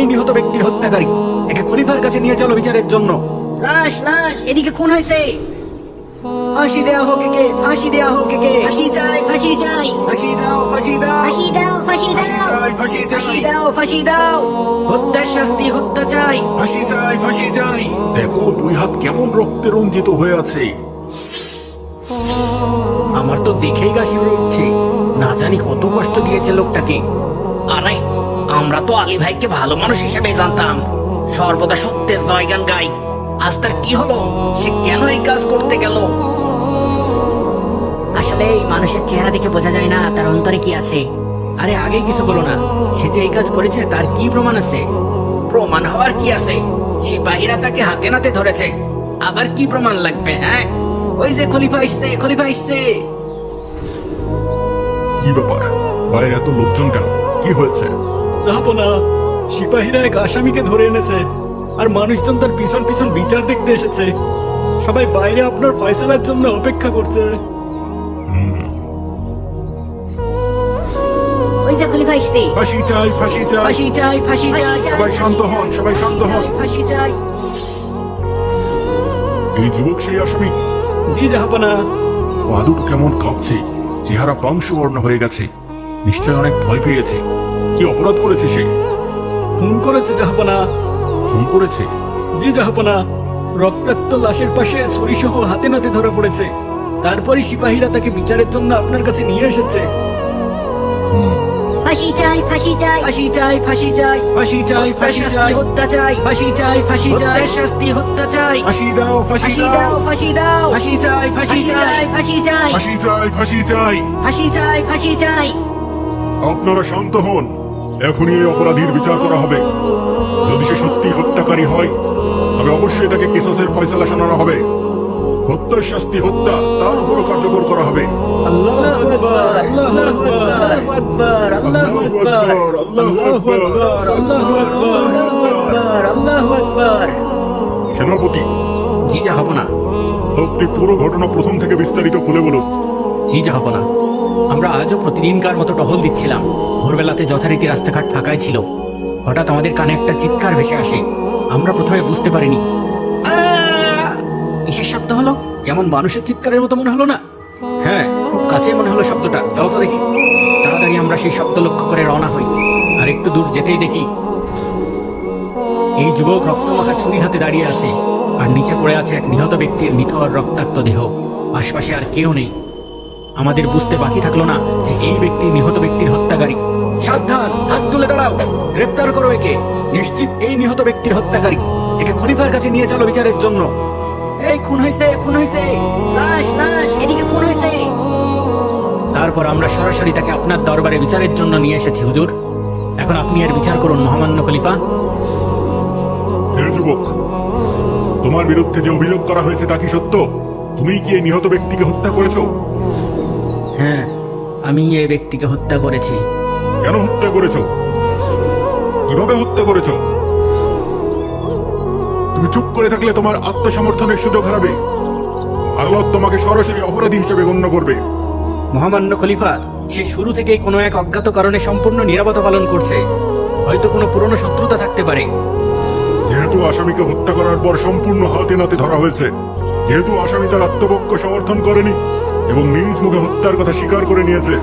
এই নিহত ব্যক্তির হত্যাকারী। একে খলিফার কাছে নিয়ে চলো বিচারের জন্য। লাশ লাশ এদিকে খুন হয়েছে। ফাঁসি দেয়া হোক একে ফাঁসি দেয়া হোক একে। ফাঁসি চাই ফাঁসি চাই। ফাঁসি দাও ফাঁসি দাও। ফাঁসি দাও ফাঁসি দাও। ফাঁসি ফাঁসি দাও ফাঁসি দাও। হত্যার শাস্তি হত্যা চাই। ফাঁসি চাই ফাঁসি চাই। দেখো দুই হাত কেমন রক্তে রঞ্জিত হয়ে আছে। আমার তো দেখেই গা শিউরে উঠছে। না জানি কত কষ্ট দিয়েছে লোকটাকে। আরে আমরা তো আলী ভাইকে ভালো মানুষ হিসেবে জানতাম। সর্বদা সত্যের জয়গান গাই। আজ তার কি হলো? সে কেন এই কাজ করতে গেল? আসলে এই মানুষের চেহারা দেখে বোঝা যায় না তার অন্তরে কি আছে। আরে আগে কিছু বলো না, সে যে এই কাজ করেছে তার কি প্রমাণ আছে? প্রমাণ হওয়ার কি আছে? সিপাহীরা তাকে হাতে নাতে ধরেছে। আবার কি প্রমাণ লাগবে হ্যাঁ? ওই যে খলিফা আসছে খলিফা আসছে কি ব্যাপার? বাইরে এত লোকজন কেন? কি হয়েছে? জাহাপনা সিপাহীরা এক আসামিকে ধরে এনেছে আর মানুষজন তার পিছন পিছন বিচার দেখতে এসেছে। সবাই বাইরে আপনার ফয়সালার জন্য অপেক্ষা করছে। ওই যে খলিফা আসছে ফাঁসি চাই ফাঁসি চাই। ফাঁসি চাই ফাঁসি চাই। সবাই শান্ত হন সবাই শান্ত হন। ফাঁসি চাই এই যুবক সেই আসামি। জি জাহাপনা পা দুটো কেমন কাঁপছে। চেহারা পাংশুবর্ণ হয়ে গেছে। নিশ্চয় অনেক ভয় পেয়েছে। কি অপরাধ করেছে সে? খুন করেছে জাহাপনা। খুন করেছে? জি জাহাপনা রক্তাক্ত লাশের পাশে ছুরিসহ হাতে নাতে ধরা পড়েছে। তারপরে সিপাহীরা তাকে বিচারের জন্য আপনার কাছে নিয়ে এসেছে। ফাঁসি চাই ফাঁসি চাই। ফাঁসি চাই ফাঁসি চাই ফাঁসি চাই ফাঁসি চাই। হত্যা চাই। ফাঁসি চাই ফাঁসি চাই। হত্যার শাস্তি হত্যা চাই। ফাঁসি দাও ফাঁসি ফাঁসি দাও। ফাঁসি দাও। ফাঁসি চাই ফাঁসি চাই ফাঁসি চাই। ফাঁসি চাই ফাঁসি চাই। ফাঁসি চাই ফাঁসি চাই। আপনারা শান্ত হন। এখনই এই অপরাধীর বিচার করা হবে। যদি সে সত্যি হত্যাকারী হয় তবে অবশ্যই তাকে কেসাসের ফয়সালা শোনানো হবে। হত্যার শাস্তি হত্যা তার উপরও কার্যকর করা হবে। আল্লাহু আকবার আল্লাহু আকবার আল্লাহু আকবার আল্লাহু আকবার আল্লাহু আকবার আল্লাহু আকবার আল্লাহু আকবার। সেনাপতি। জি জাহাপনা। আপনি পুরো ঘটনা প্রথম থেকে বিস্তারিত খুলে বলুন। জি জাহাপনা। আমরা আজও প্রতিদিনকার মতো টহল দিচ্ছিলাম। ভোরবেলাতে যথারীতি রাস্তাঘাট ফাঁকাই ছিল। হঠাৎ আমাদের কানে একটা চিৎকার ভেসে আসে। আমরা প্রথমে বুঝতে পারিনি। কিসের শব্দ হলো? মানুষের চিৎকারের মতো মনে হলো না? হ্যাঁ খুব কাছে মনে হলো শব্দটা। চলো তো দেখি। তাড়াতাড়ি আমরা সেই শব্দ লক্ষ্য করে রওনা হই। আর একটু দূর যেতেই দেখি। এই যুবক রক্তমাখা ছুরি হাতে দাঁড়িয়ে আছে। আর নিচে পড়ে আছে এক নিহত ব্যক্তির নিথর রক্তাক্ত দেহ। আশপাশে আর কেউ নেই। আমাদের বুঝতে বাকি থাকল না যে এই ব্যক্তি নিহত ব্যক্তির হত্যাকারী। সাবধান, হাত তুলে দাঁড়াও। গ্রেপ্তার করো একে। নিশ্চিত এই নিহত ব্যক্তির হত্যাকারী। একে খলিফার কাছে নিয়ে চলো বিচারের জন্য। এই, খুন হয়েছে খুন হয়েছে লাশ লাশ, এদিকে খুন হয়েছে তারপর আমরা সরাসরি তাকে আপনার দরবারে বিচারের জন্য নিয়ে এসেছি, হুজুর। এখন আপনি এর বিচার করুন, মহামান্য খলিফা। যুবক, তোমার বিরুদ্ধে যে অভিযোগ করা হয়েছে তা কি সত্য? তুমি কি এই নিহত ব্যক্তিকে হত্যা করেছ? হ্যাঁ আমি এই ব্যক্তিকে হত্যা করেছি। কেন হত্যা করেছ? কীভাবে হত্যা করেছ? তুমি চুপ করে থাকলে তোমার আত্মসমর্থনের সুযোগ হারাবে। আদালত তোমাকে সরাসরি অপরাধী হিসেবে গণ্য করবে। মহামান্য খলিফা সে শুরু থেকেই কোনো এক অজ্ঞাত কারণে সম্পূর্ণ নিরাপত্তা পালন করছে। হয়তো কোনো পুরনো শত্রুতা থাকতে পারে। যেহেতু আসামিকে হত্যা করার পর সম্পূর্ণ হাতে নাতে ধরা হয়েছে যেহেতু আসামি তার আত্মপক্ষ সমর্থন করেনি এবং নিজ মুখে হত্যার কথা স্বীকার করে নিয়েছে।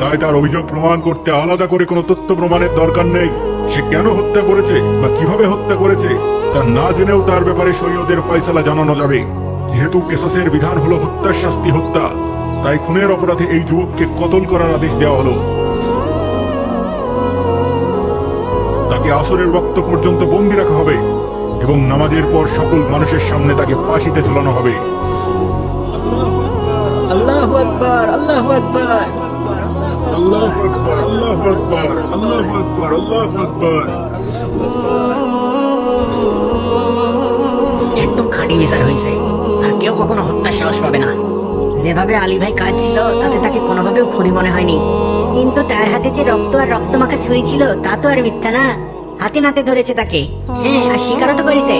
তাই তার অভিযোগ প্রমাণ করতে আলাদা করে কোনো তথ্য প্রমাণের দরকার নেই। সে কেন হত্যা করেছে বা কীভাবে হত্যা করেছে, তা না জেনেও তার ব্যাপারে শরীয়তের ফয়সালা জানানো যাবে। যেহেতু কেসাসের বিধান হলো হত্যার শাস্তি হত্যা, তাই খুনের অপরাধে এই যুবককে কতল করার আদেশ দেওয়া হলো। তাকে আসরের রক্ত পর্যন্ত বন্দি রাখা হবে এবং নামাজের পর সকল মানুষের সামনে তাকে ফাঁসিতে ঝুলানো হবে। আল্লাহু আকবার আল্লাহু আকবার। আল্লাহ আকবার আল্লাহ আকবার আল্লাহ আকবার আল্লাহ আকবার। একদম খাঁটি বিচার হয়েছে। আর কেউ কখনো হত্যা সাহস পাবে না। যেভাবে আলী ভাই কাজ ছিল তাতে তাকে কোনোভাবেও খুনি মনে হয়নি। কিন্তু তার হাতে যে রক্ত আর রক্তমাখা ছুরি ছিল তা তো আর মিথ্যা না। হাতে নাতে ধরেছে তাকে। হ্যাঁ আর স্বীকারও তো করেছে।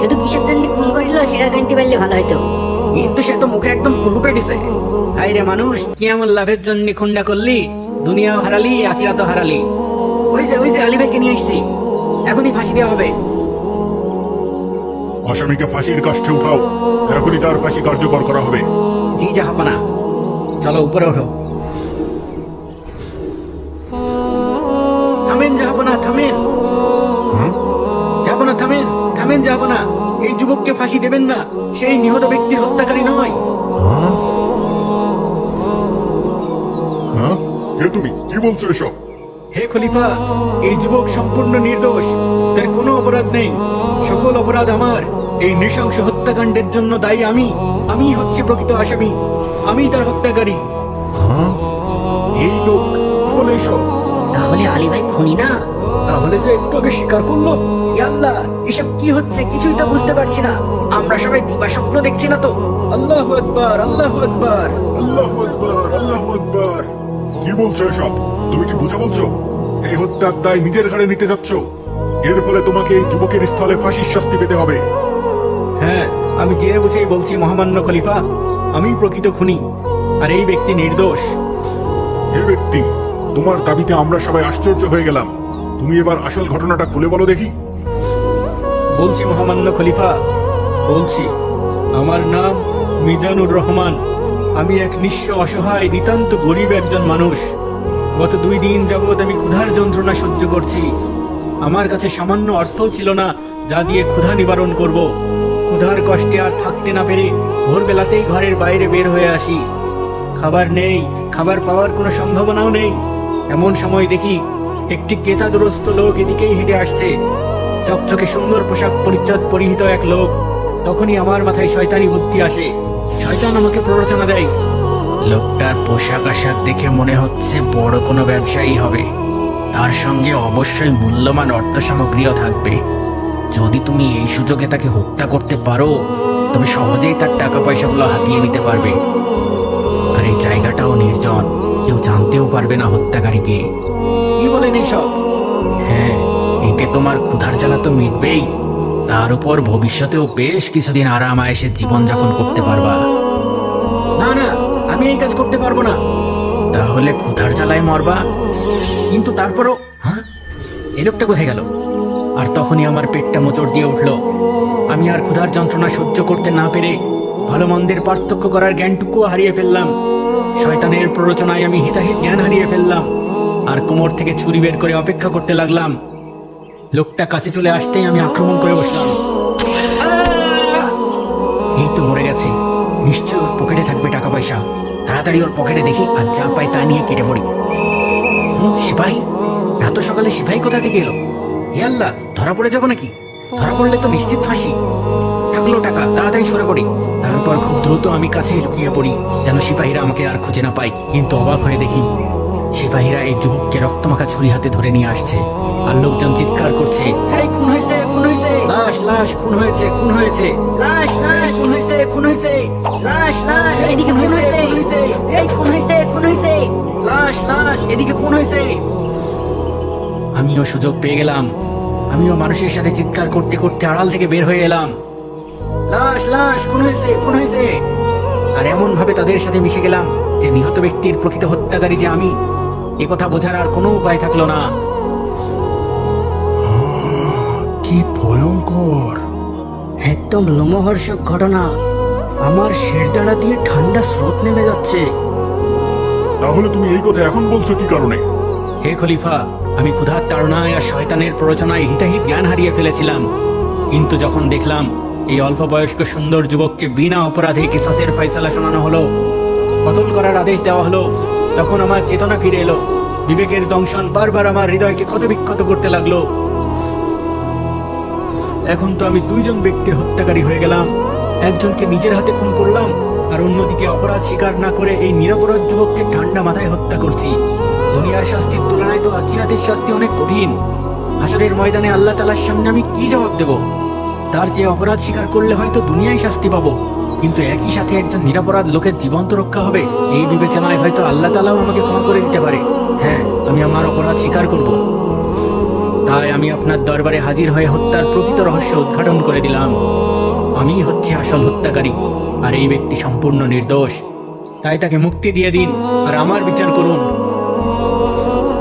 শুধু কিসের জন্য খুন করিল সেটা জানতে পারলে ভালো হতো কিন্তু সে তো মুখে একদম কুলুপে দিছে। হাই রে মানুষ কি আমার লাভের জন্য খুন্ডা করলি দুনিয়াও হারালি আখিরাতও হারালি। ওই যে ওই যে আলী ভাইকে নিয়ে আসছি। এখনই ফাঁসি দেওয়া হবে। আসামিকে ফাঁসির কাষ্ঠে উঠাও। এখনই তার ফাঁসি কার্যকর করা হবে। জি জাহাপানা চলো উপরে ওঠো। ফাঁসি দেবেন না। সেই নিহত ব্যক্তির হত্যাকারী নয়। হ্যাঁ? হ্যাঁ? কে তুমি? কি বলছো এসব? হে খলিফা এই যুবক সম্পূর্ণ নির্দোষ। তার কোনো অপরাধ নেই। সকল অপরাধ আমার। এই নৃশংস হত্যাকাণ্ডের জন্য দায়ী আমি। আমি হচ্ছে প্রকৃত আসামি। আমি তার হত্যাকারী। হ্যাঁ? এই লোক কি বলে এসব? তাহলে আলী ভাই খুনি না? তাহলে যে একটু আগে স্বীকার করল? আল্লাহ এসব কি হচ্ছে? কিছুই তো বুঝতে পারছি না। আমরা সবাই দিবা স্বপ্ন দেখছি না তো? আল্লাহ আকবার আল্লাহ আকবার। আল্লাহ আকবার আল্লাহ আকবার। কি বলছো এসব? তুমি কি বুঝে বলছো? এই হত্যার দায় নিজের ঘাড়ে নিতে যাচ্ছ? এর ফলে তোমাকে এই যুবকের স্থলে ফাঁসির শাস্তি পেতে হবে। হ্যাঁ আমি জেনে বুঝেই বলছি মহামান্য খলিফা আমি প্রকৃত খুনি আর এই ব্যক্তি নির্দোষ। হে ব্যক্তি তোমার দাবিতে আমরা সবাই আশ্চর্য হয়ে গেলাম। তুমি এবার আসল ঘটনাটা খুলে বলো দেখি। বলছি মহামান্য খলিফা বলছি, আমার নাম মিজানুর রহমান। আমি এক নিঃস্ব অসহায়, নিতান্ত গরিব একজন মানুষ। গত দুই দিন যাবৎ আমি ক্ষুধার যন্ত্রণা সহ্য করছি। আমার কাছে সামান্য অর্থও ছিল না, যা দিয়ে ক্ষুধা নিবারণ করব। ক্ষুধার কষ্টে আর থাকতে না পেরে ভোরবেলাতেই ঘরের বাইরে বের হয়ে আসি। খাবার নেই, খাবার পাওয়ার কোনো সম্ভাবনাও নেই। এমন সময় দেখি, একটি কেতাদুরস্ত লোক এদিকেই হেঁটে আসছে। চকচকে সুন্দর পোশাক পরিচ্ছদ পরিহিত এক লোক। তখনই আমার মাথায় শয়তানি বুদ্ধি আসে। শয়তান আমাকে প্ররোচনা দেয়। লোকটার পোশাক আশাক দেখে মনে হচ্ছে বড় কোনো ব্যবসায়ী হবে। তার সঙ্গে অবশ্যই মূল্যবান অর্থ সামগ্রীও থাকবে। যদি তুমি এই সুযোগে তাকে হত্যা করতে পারো, তবে সহজেই তার টাকা পয়সাগুলো হাতিয়ে নিতে পারবে। আর এই জায়গাটাও নির্জন। কেউ জানতেও পারবে না হত্যাকারীকে। কি বলেন এইসব হ্যাঁ এতে তোমার ক্ষুধার জ্বালা তো মিটবেই। তার উপর ভবিষ্যতেও বেশ কিছুদিন আরাম আয়েসে জীবনযাপন করতে পারবা। না না, আমি এই কাজ করতে পারব না। তাহলে ক্ষুধার জ্বালায় মরবা। কিন্তু তারপরও হ্যাঁ? এই লোকটা কোথায় গেল? আর তখনই আমার পেটটা মোচড় দিয়ে উঠল। আমি আর ক্ষুধার যন্ত্রণা সহ্য করতে না পেরে ভালো মন্দের পার্থক্য করার জ্ঞানটুকুও হারিয়ে ফেললাম। শয়তানের প্ররোচনায় আমি হিতাহিত জ্ঞান হারিয়ে ফেললাম। আর কোমর থেকে ছুরি বের করে অপেক্ষা করতে লাগলাম। লোকটা কাছে চলে আসতেই আমি আক্রমণ করে বসলাম। এই তো মরে গেছে। নিশ্চয় ওর পকেটে থাকবে টাকা পয়সা। তাড়াতাড়ি ওর পকেটে দেখি, আর যা পাই তা নিয়ে কেটে পড়ি। সিপাহী? এত সকালে সিপাহী কোথা থেকে এলো? হে আল্লাহ, ধরা পড়ে যাব নাকি? ধরা পড়লে তো নিশ্চিত ফাঁসি। থাকল টাকা, তাড়াতাড়ি সরে পড়ি। তারপর খুব দ্রুত আমি কাছে লুকিয়ে পড়ি, যেন সিপাহীরা আমাকে আর খুঁজে না পাই কিন্তু অবাক হয়ে দেখি সিপাহীরা এই যুবককে রক্তমাখা ছুরি হাতে ধরে নিয়ে আসছে। আর লোকজন চিৎকার করছে এই খুন হয়েছে খুন হয়েছে! লাশ লাশ খুন হয়েছে খুন হয়েছে! লাশ লাশ খুন হয়েছে খুন হয়েছে! লাশ লাশ এদিকে খুন হয়েছে। এই খুন হয়েছে! খুন হয়েছে লাশ লাশ এদিকে খুন হয়েছে! আমিও সুযোগ পেয়ে গেলাম। আমিও মানুষের সাথে চিৎকার করতে করতে আড়াল থেকে বের হয়ে এলাম। লাশ লাশ খুন হয়েছে খুন হয়েছে! আর এমন ভাবে তাদের সাথে মিশে গেলাম যে নিহত ব্যক্তির প্রকৃত হত্যাকারী যে আমি কথা বোঝার আর কোনো উপায় থাকল না। কি ভয়ঙ্কর। একদম লোমহর্ষক ঘটনা। আমার শেরদাঁড়া দিয়ে ঠান্ডা স্রোত নেমে যাচ্ছে। তাহলে তুমি এই কথা এখন বলছো কি কারণে? হে খলিফা আমি ক্ষুধার তাড়নায় আর শয়তানের প্ররোচনায় হিতাহিত জ্ঞান হারিয়ে ফেলেছিলাম। কিন্তু যখন দেখলাম এই অল্প বয়স্ক সুন্দর যুবককে বিনা অপরাধে কিসাসের ফয়সালা শোনানো হলো কতল করার আদেশ দেওয়া হলো তখন আমার চেতনা ফিরে এলো। বিবেকের দংশন বারবার আমার হৃদয়কে ক্ষতবিক্ষত করতে লাগল। এখন তো আমি দুইজন ব্যক্তির হত্যাকারী হয়ে গেলাম। একজনকে নিজের হাতে খুন করলাম, আর অন্যদিকে অপরাধ স্বীকার না করে এই নিরপরাধ যুবককে ঠান্ডা মাথায় হত্যা করছি। দুনিয়ার শাস্তির তুলনায় তো আখিরাতের শাস্তি অনেক কঠিন। হাসরের ময়দানে আল্লাহ তালার সামনে আমি কি জবাব দেব? তার যে অপরাধ স্বীকার করলে হয়তো দুনিয়ায় শাস্তি পাবো। কিন্তু একই সাথে একজন নিরাপরাধ লোকের জীবন তো রক্ষা হবে এই বিবেচনায় হয়তো আল্লাহ তালাও আমাকে ক্ষমা করে দিতে পারে। হ্যাঁ আমি আমার অপরাধ স্বীকার করব। তাই আমি আপনার দরবারে হাজির হয়ে হত্যার প্রকৃত রহস্য উদ্ঘাটন করে দিলাম। আমি হচ্ছে আসল হত্যাকারী আর এই ব্যক্তি সম্পূর্ণ নির্দোষ। তাই তাকে মুক্তি দিয়ে দিন আর আমার বিচার করুন।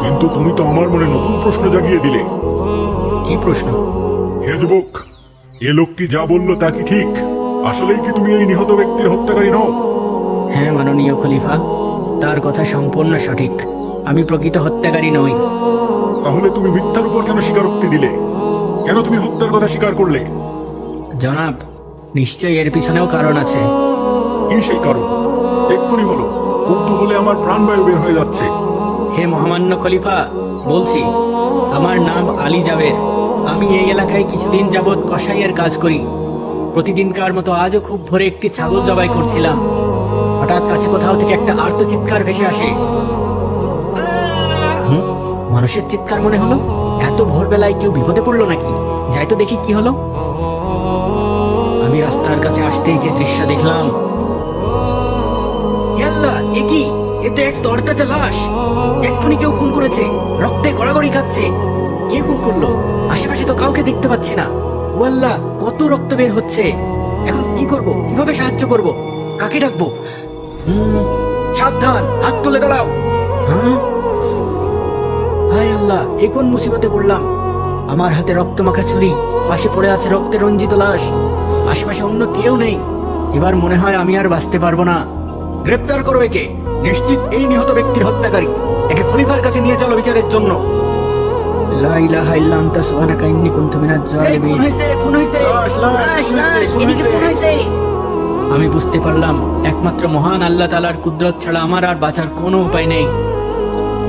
কিন্তু তুমি তো আমার মনে নতুন প্রশ্ন জাগিয়ে দিলে। কি প্রশ্ন? হে যুবক এ লোকটি যা বলল তা কি ঠিক? আসলেই কি তুমি এই নিহত ব্যক্তির হত্যাকারী নও? হ্যাঁ মাননীয় খলিফা তার কথা সম্পূর্ণ সঠিক। আমি প্রকৃত হত্যাকারী নই। তাহলে তুমি মিথ্যার উপর কেন স্বীকারোক্তি দিলে? কেন তুমি হত্যার কথা স্বীকার করলে? জনাব নিশ্চয়ই এর পিছনেও কারণ আছে। কি সেই কারণ? এক্ষুনি বলো কৌতূহলে আমার প্রাণবায়ু বের হয়ে যাচ্ছে। হে মহামান্য খলিফা বলছি আমার নাম আলী জাবের। আমি এই এলাকায় কিছুদিন যাবৎ কসাইয়ের কাজ করি। প্রতিদিনকার মতো আজও খুব ভোরে একটি ছাগল জবাই করছিলাম। হঠাৎ কাছে কোথাও থেকে একটা আর্ত চিৎকার ভেসে আসে। মানুষের চিৎকার মনে হলো? এত ভোরবেলায় কেউ বিপদে পড়ল নাকি? যাই তো দেখি কি হলো। আমি রাস্তার কাছে আসতেই যে দৃশ্য দেখলাম। ইয়াল্লা, এ কি? এক তরতাজা লাশ। এক্ষুনি কেউ খুন করেছে। রক্তে গড়াগড়ি খাচ্ছে। কে খুন করল? আশেপাশে তো কাউকে দেখতে পাচ্ছি না। ওয়াল্লা, কত রক্ত বের হচ্ছে? এখন কি করব? কীভাবে সাহায্য করব? কাকে ডাকবো? সাবধান, হাত তুলে দাঁড়াও। হ্যাঁ? হায় আল্লাহ, এ কোন মুসিবতে পড়লাম? আমার হাতে রক্ত মাখা ছুরি, পাশে পড়ে আছে রক্তে রঞ্জিত লাশ। আশেপাশে অন্য কেউ নেই। এবার মনে হয় আমি আর বাঁচতে পারব না। গ্রেপ্তার করো একে। নিশ্চিত এই নিহত ব্যক্তির হত্যাকারী। একে খলিফার কাছে নিয়ে চলো বিচারের জন্য। লা ইলাহা ইল্লা আনতা সুবহানাকা ইন্নী কুনতু মিনাজ জালিমিন। আমি বুঝতে পারলাম একমাত্র মহান আল্লাহ তালার কুদরত ছাড়া আমার আর বাঁচার কোনো উপায় নেই।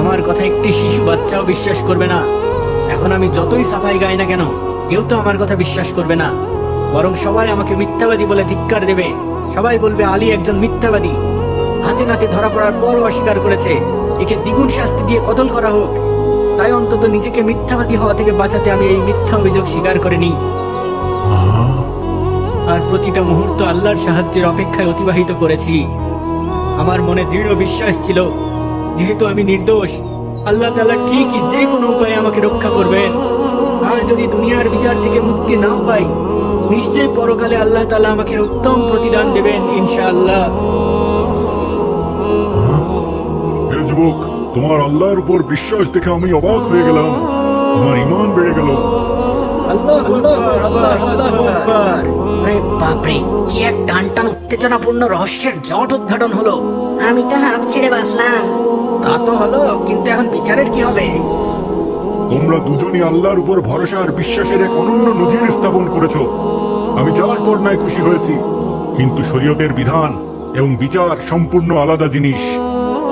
আমার কথা একটি শিশু বাচ্চাও বিশ্বাস করবে না। এখন আমি যতই সাফাই গাই না কেন কেউ তো আমার কথা বিশ্বাস করবে না। বরং সবাই আমাকে মিথ্যাবাদী বলে ধিক্কার দেবে। সবাই বলবে আলী একজন মিথ্যাবাদী। হাতে নাতে ধরা পড়ার পরও অস্বীকার করেছে। একে দ্বিগুণ শাস্তি দিয়ে কতল করা হোক। তাই অন্তত নিজেকে মিথ্যাবাদী হওয়া থেকে বাঁচাতে আমি এই মিথ্যা অভিযোগ স্বীকার করে নিই আর প্রতিটা মুহূর্ত আল্লাহর সাহায্যের অপেক্ষায় অতিবাহিত করেছি। আমার মনে দৃঢ় বিশ্বাস ছিল, যেহেতু আমি নির্দোষ, আল্লাহ তাআলা ঠিকই যে কোনো উপায়ে আমাকে রক্ষা করবেন। আর যদি দুনিয়ার বিচার থেকে মুক্তি নাও পাই, নিশ্চয়ই পরকালে আল্লাহ তাআলা আমাকে উত্তম প্রতিদান দেবেন, ইনশাআল্লাহ। যুবক তোমার আল্লাহর উপর বিশ্বাস দেখে আমি অবাক হয়ে গেলাম। আমার ইমান বেড়ে গেল। আল্লাহ আল্লাহ আল্লাহ আল্লাহ আকবার। ওরে বাপরে কি এক টান টান উত্তেজনাপূর্ণ রহস্যের জট উদ্ঘাটন হলো। আমি তো হাফ ছেড়ে বাঁচলাম। তা তো হলো কিন্তু এখন বিচারের কি হবে? তোমরা দুজনই আল্লাহর উপর ভরসা আর বিশ্বাসের এক অনন্য নজির স্থাপন করেছ। আমি যার পর নাই খুশি হয়েছি। কিন্তু শরীয়তের বিধান এবং বিচার সম্পূর্ণ আলাদা জিনিস।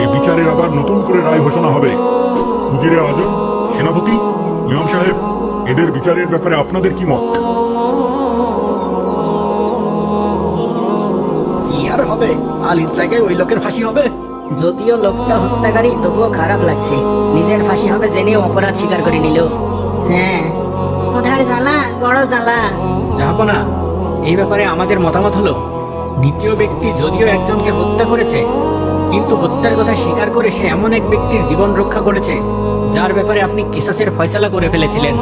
এই বিচারের আবার নতুন করে রায় ঘোষণা হবে। উজিরে আজম সেনাপতি ইমাম সাহেব এদের বিচারের ব্যাপারে আপনাদের কি মত? কি আর হবে? আলীর জায়গায় ওই লোকের ফাঁসি হবে? যদিও লোকটা হত্যাকারী তবুও খারাপ লাগছে। নিজের ফাঁসি হবে জেনেও অপরাধ স্বীকার করে নিল। হ্যাঁ। কোথার জ্বালা? বড় জ্বালা। যাব না। এই ব্যাপারে আমাদের মতামত হলো দ্বিতীয় ব্যক্তি যদিও একজনকে হত্যা করেছে কিন্তু হত্যার কথা স্বীকার করে সে এমন এক ব্যক্তির জীবন রক্ষা করেছে যার ব্যাপারে আপনি কিসাসের ফয়সালা করে ফেলেছিলেন।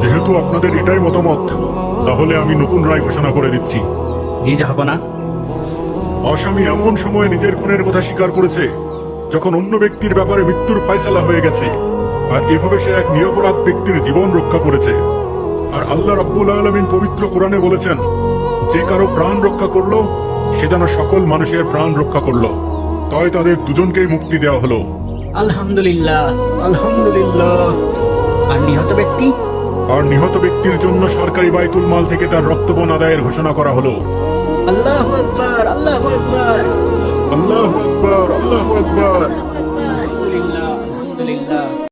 যেহেতু আপনাদের এটাই মতামত তাহলে আমি নতুন রায় ঘোষণা করে দিচ্ছি। জি যাব না আসামি এমন সময় নিজের খুনের কথা স্বীকার করেছে যখন অন্য ব্যক্তির ব্যাপারে মৃত্যুর ফয়সালা হয়ে গেছে আর এভাবে সে এক নিরপরাধ ব্যক্তির জীবন রক্ষা করেছে। আর আল্লাহ রাব্বুল আলমিন পবিত্র কোরআনে বলেছেন যে কারও প্রাণ রক্ষা করল সে যেন সকল মানুষের প্রাণ রক্ষা করল। তাই তাদের দুজনকেই মুক্তি দেওয়া হলো। আলহামদুলিল্লাহ আলহামদুলিল্লাহ। আর নিহত ব্যক্তি? আর নিহত ব্যক্তির জন্য সরকারি বাইতুল মাল থেকে তার রক্তবন আদায়ের ঘোষণা করা হলো। আল্লাহ আকবার আল্লাহ আকবার। আল্লাহ আকবার আল্লাহ আকবার।